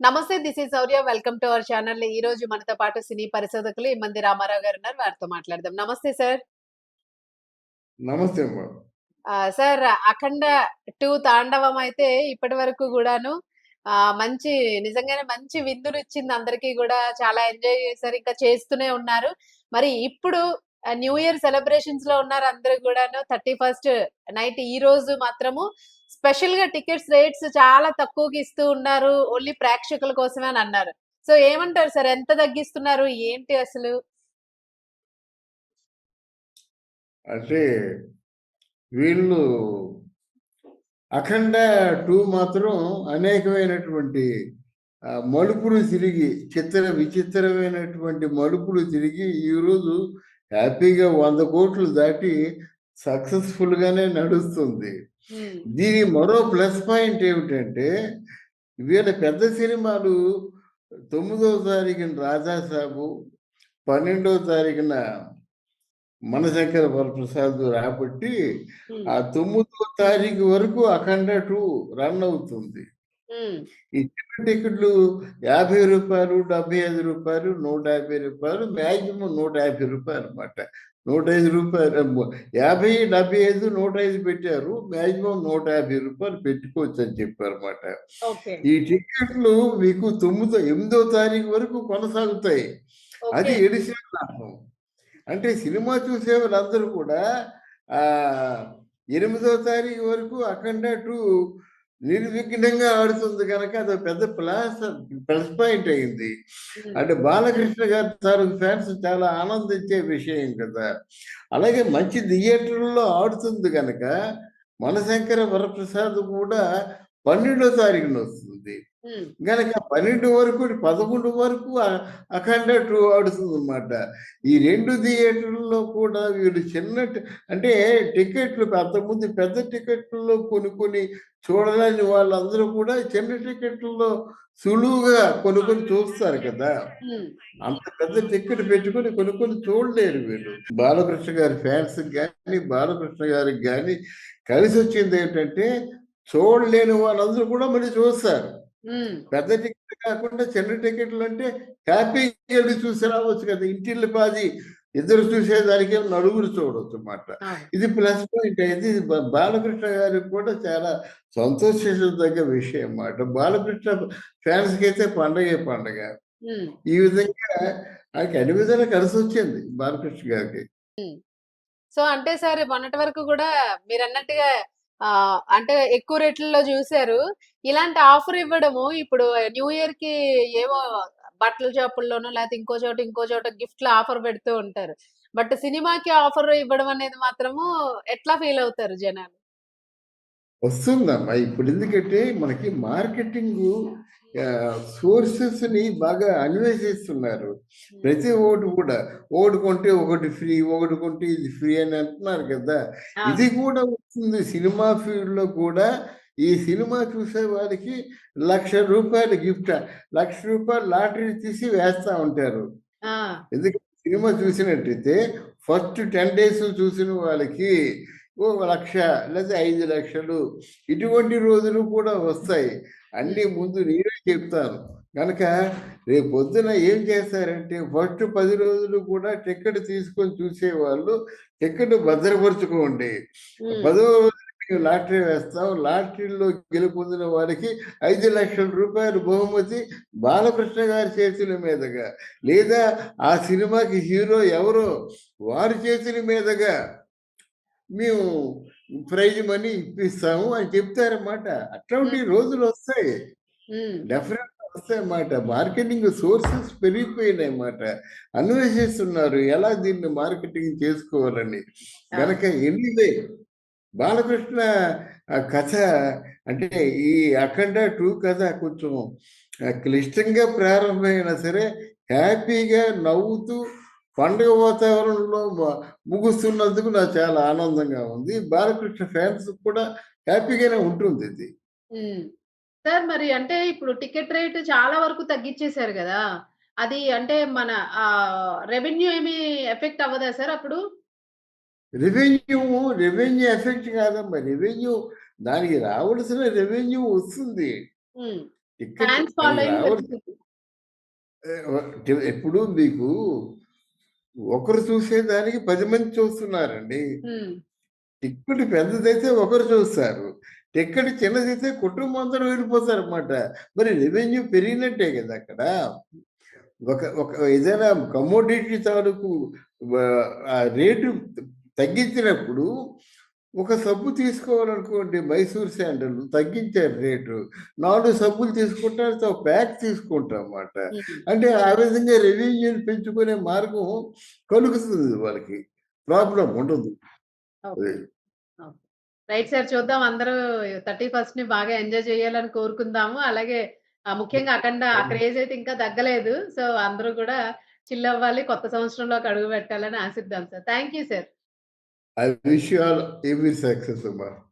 నమస్తే this is Sourya welcome to our channel. ఈ రోజు మనతో పాటు సినీ పరిశోధకులు ఇమ్మంది రామారావు గారు ఉన్నారు. వారితో మాట్లాడదాం. నమస్తే సార్. నమస్తే సార్ అఖండ టూ తాండవం అయితే ఇప్పటి వరకు కూడాను మంచి నిజంగానే మంచి విందులు ఇచ్చింది అందరికీ కూడా చాలా ఎంజాయ్ చేశారు ఇంకా చేస్తూనే ఉన్నారు. మరి ఇప్పుడు న్యూ ఇయర్ సెలబ్రేషన్స్లో ఉన్నారు అందరూ కూడాను. థర్టీ ఫస్ట్ నైట్ ఈ రోజు మాత్రము స్పెషల్గా టికెట్స్ రేట్స్ చాలా తక్కువకి ఇస్తూ ఉన్నారు. ఓన్లీ ప్రేక్షకుల కోసమే అని అన్నారు. సో ఏమంటారు సార్? ఎంత తగ్గిస్తున్నారు? ఏంటి అసలు? అంటే వీళ్ళు అఖండ టూ మాత్రం అనేకమైనటువంటి మలుపులు తిరిగి చిత్ర విచిత్రమైనటువంటి మలుపులు తిరిగి ఈరోజు హ్యాపీగా వంద కోట్లు దాటి సక్సెస్ఫుల్ గానే నడుస్తుంది దీని మరో ప్లస్ పాయింట్ ఏమిటంటే వీళ్ళ పెద్ద సినిమాలు తొమ్మిదవ తారీఖున రాజాసాబు పన్నెండవ తారీఖున మనశంకర వరప్రసాద్ రాబట్టి ఆ తొమ్మిదవ తారీఖు వరకు అఖండ టూ రన్ అవుతుంది. ఈ చిన్న టికెట్లు యాభై రూపాయలు డెబ్బై ఐదు రూపాయలు నూట యాభై రూపాయలు మ్యాక్సిమం నూట యాభై రూపాయలు అనమాట నూట ఐదు రూపాయలు యాభై డెబ్బై ఐదు నూట ఐదు పెట్టారు. మ్యాక్సిమం నూట యాభై రూపాయలు పెట్టుకోవచ్చు అని చెప్పారు అనమాట ఓకే. ఈ టికెట్లు మీకు తొమ్మిదో ఎనిమిదో తారీఖు వరకు కొనసాగుతాయి. అది ఎడిషనల్ లాభం. అంటే సినిమా చూసే వాళ్ళందరూ కూడా ఆ ఎనిమిదో తారీఖు వరకు అఖండ టూ నిర్విఘ్నంగా ఆడుతుంది కనుక అది పెద్ద ప్లస్ ప్లస్ పాయింట్ అయింది. అంటే బాలకృష్ణ గారి తాలూకు ఫ్యాన్స్ చాలా ఆనందించే విషయం కదా. అలాగే మంచి థియేటర్లో ఆడుతుంది కనుక మనశంకర వరప్రసాద్ కూడా పన్నెండో తారీఖున వస్తుంది. గనక పన్నెండు వరకు పదకొండు వరకు అఖండ టూ ఆడుతుంది అనమాట ఈ రెండు థియేటర్లలో కూడా వీళ్ళు చిన్న అంటే టికెట్లు అంతకుముందు పెద్ద టికెట్లలో కొనుక్కొని చూడలేని వాళ్ళందరూ కూడా చిన్న టికెట్లలో సులువుగా కొనుక్కొని చూస్తారు కదా. అంత పెద్ద టికెట్ పెట్టుకొని కొనుక్కొని చూడలేరు వీళ్ళు. బాలకృష్ణ గారి ఫ్యాన్స్ కానీ బాలకృష్ణ గారికి కానీ కలిసి వచ్చింది ఏంటంటే చూడలేని వాళ్ళందరూ కూడా మళ్ళీ చూస్తారు. పెద్ద టికెట్ కాకుండా చిన్న టికెట్లు అంటే హ్యాపీగా వెళ్ళి చూసి రావచ్చు కదా. ఇంటిల్లి పాది ఇద్దరు చూసేదానికి నలుగురు చూడవచ్చు అన్నమాట. ఇది ప్లస్ పాయింట్ అయింది. ఇది బాలకృష్ణ గారికి కూడా చాలా సంతోషించదగ్గ విషయం అన్నమాట. బాలకృష్ణ ఫ్యాన్స్కి అయితే పండగే. పండగ ఈ విధంగా ఆయనకి అన్ని విధాలా కలిసి వచ్చింది బాలకృష్ణ గారికి. సో అంటే సార్ మొన్నటి వరకు కూడా మీరు అన్నట్టుగా అంటే ఎక్కువ రేట్లలో చూసారు. ఇలాంటి ఆఫర్ ఇవ్వడము ఇప్పుడు న్యూ ఇయర్కి ఏవో బట్టల షాపుల్లోనో లేకపోతే ఇంకో చోట ఇంకో చోట గిఫ్ట్లు ఆఫర్ పెడుతూ ఉంటారు. బట్ సినిమాకి ఆఫర్ ఇవ్వడం అనేది మాత్రము ఎట్లా ఫీల్ అవుతారు జనాలు? వస్తుందమ్మా. ఇప్పుడు ఎందుకంటే మనకి మార్కెటింగ్ సోర్సెస్ని బాగా అన్వేషిస్తున్నారు. ప్రతి ఓటు కూడా ఓటు కొంటే ఒకటి ఫ్రీ ఒకటి కొంటే ఇది ఫ్రీ అని అంటున్నారు కదా. ఇది కూడా వస్తుంది. సినిమా ఫీల్డ్లో కూడా ఈ సినిమా చూసే వారికి లక్ష రూపాయలు గిఫ్ట్ లక్ష రూపాయలు లాటరీ తీసి వేస్తా ఉంటారు. ఎందుకంటే సినిమా చూసినట్టయితే ఫస్ట్ టెన్ డేస్ చూసిన వాళ్ళకి ఓ లక్ష లేదా ఐదు లక్షలు ఇటువంటి రోజులు కూడా వస్తాయి. అన్ని ముందు నేనే చెప్తాను. కనుక రేపు పొద్దున ఏం చేస్తారంటే ఫస్ట్ పది రోజులు కూడా టికెట్ తీసుకొని చూసేవాళ్ళు టికెట్ భద్రపరచుకోండి. ఉమ్, పదో రోజు మేము లాటరీ వేస్తాం. లాటరీలో గెలుపొందిన వారికి ఐదు లక్షల రూపాయలు బహుమతి బాలకృష్ణ గారి చేతుల మీదుగా. లేదా ఆ సినిమాకి హీరో ఎవరో వారి చేతుల మీదుగా. మేము ప్రైజ్ మనీ ఇప్పిస్తాము అని చెప్తారన్నమాట. అట్లాంటి రోజులు వస్తాయి. డెఫినెట్ వస్తాయి అన్నమాట మార్కెటింగ్ సోర్సెస్ పెరిగిపోయినాయి అన్నమాట అన్వేషిస్తున్నారు ఎలా దీన్ని మార్కెటింగ్ చేసుకోవాలని. గనక ఎనీవే బాలకృష్ణ కథ అంటే ఈ అఖండ టూ కథ కొంచెం క్లిష్టంగా ప్రారంభమైనా సరే హ్యాపీగా నవ్వుతూ పండుగ వాతావరణంలో ముగుస్తున్నందుకు నాకు చాలా ఆనందంగా ఉంది. బాలకృష్ణ ఫ్యాన్స్ కూడా హ్యాపీగానే ఉంటుంది ఇది. సార్ మరి అంటే ఇప్పుడు టికెట్ రేట్ చాలా వరకు తగ్గించేశారు కదా. అది అంటే మన రెవెన్యూ ఏమి ఎఫెక్ట్ అవ్వదా సార్ అప్పుడు? రెవెన్యూ రెవెన్యూ ఎఫెక్ట్ కాదమ్మా. రెవెన్యూ దానికి రావాల్సిన రెవెన్యూ వస్తుంది. ఎప్పుడు మీకు ఒకరు చూసేదానికి పది మంది చూస్తున్నారండి. టిక్కెట్ పెద్దదైతే ఒకరు చూస్తారు. టిక్కెట్ చిన్నదైతే కుటుంబం అందరూ వెళ్ళిపోతారు అనమాట మరి రెవెన్యూ పెరిగినట్టే కదా అక్కడ. ఒక ఒక ఏదైనా కమోడిటీ తాలూకు రేటు తగ్గించినప్పుడు ఒక సబ్బు తీసుకోవాలనుకోండి మైసూర్ శాండల్ తగ్గించారు రేటు నాలుగు సబ్బులు తీసుకుంటారు ప్యాక్ తీసుకుంటాం అన్నమాట. అంటే ఆ విధంగా రెవెన్యూని పెంచుకునే మార్గం కలుగుతుంది వాళ్ళకి ప్రాబ్లం ఉండదు. రైట్ సార్ చూద్దాం అందరూ 31ని బాగా ఎంజాయ్ చేయాలని కోరుకుందాము. అలాగే ముఖ్యంగా అఖండ ఆ క్రేజ్ అయితే ఇంకా తగ్గలేదు. సో, అందరూ కూడా చిల్ అవ్వాలి. కొత్త సంవత్సరంలోకి అడుగు పెట్టాలని ఆశిద్దాం sir. Thank you sir. I wish you all every success, Umar.